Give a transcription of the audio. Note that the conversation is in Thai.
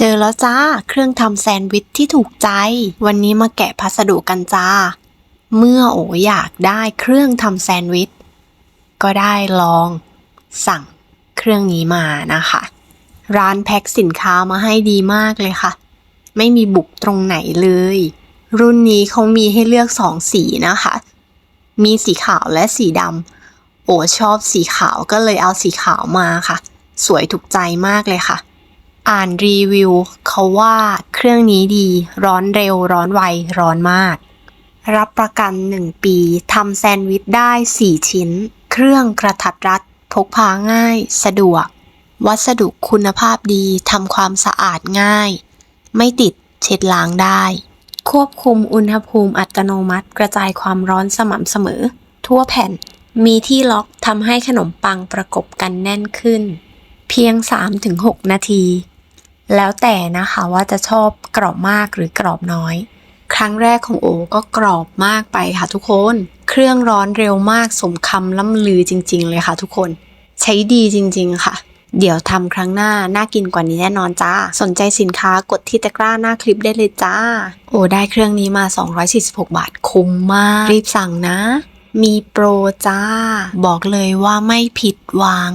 เจอแล้วจ้า เครื่องทำแซนด์วิชที่ถูกใจ วันนี้มาแกะพัสดุกันจ้า เมื่อโออยากได้เครื่องทำแซนด์วิช ก็ได้ลองสั่งเครื่องนี้มานะคะ ร้านแพ็คสินค้ามาให้ดีมากเลยค่ะ ไม่มีบุกตรงไหนเลย รุ่นนี้เขามีให้เลือกสองสีนะคะ มีสีขาวและสีดำโอชอบสีขาวก็เลยเอาสีขาวมาค่ะ สวยถูกใจมากเลยค่ะ อ่านรีวิวเขาว่าเครื่องนี้ดีร้อนเร็วร้อนไวร้อนมาก รับประกัน 1 ปีทำแซนด์วิชได้ 4 ชิ้น เครื่องกระทัดรัด พกพาง่าย สะดวก วัสดุคุณภาพดีทำความสะอาดง่าย ไม่ติดเช็ดล้างได้ ควบคุมอุณหภูมิอัตโนมัติกระจายความร้อนสม่ำเสมอ ทั่วแผ่นมีที่ล็อกทำให้ขนมปังประกบกันแน่นขึ้น เพียง 3-6 นาที แล้วแต่นะคะว่าจะชอบกรอบมากหรือกรอบน้อย ครั้งแรกของโอก็กรอบมากไปค่ะทุกคน เครื่องร้อนเร็วมากสมคำล่ำลือจริง ๆ เลยค่ะทุกคน ใช้ดีจริง ๆ ค่ะ เดี๋ยวทำครั้งหน้า น่ากินกว่านี้แน่นอนจ้า สนใจสินค้ากดที่ตะกร้าหน้าคลิปได้เลยจ้า โอ้ได้เครื่องนี้มา 246 บาทคุ้มมาก รีบสั่งนะ มีโปรจ้า บอกเลยว่าไม่ผิดหวัง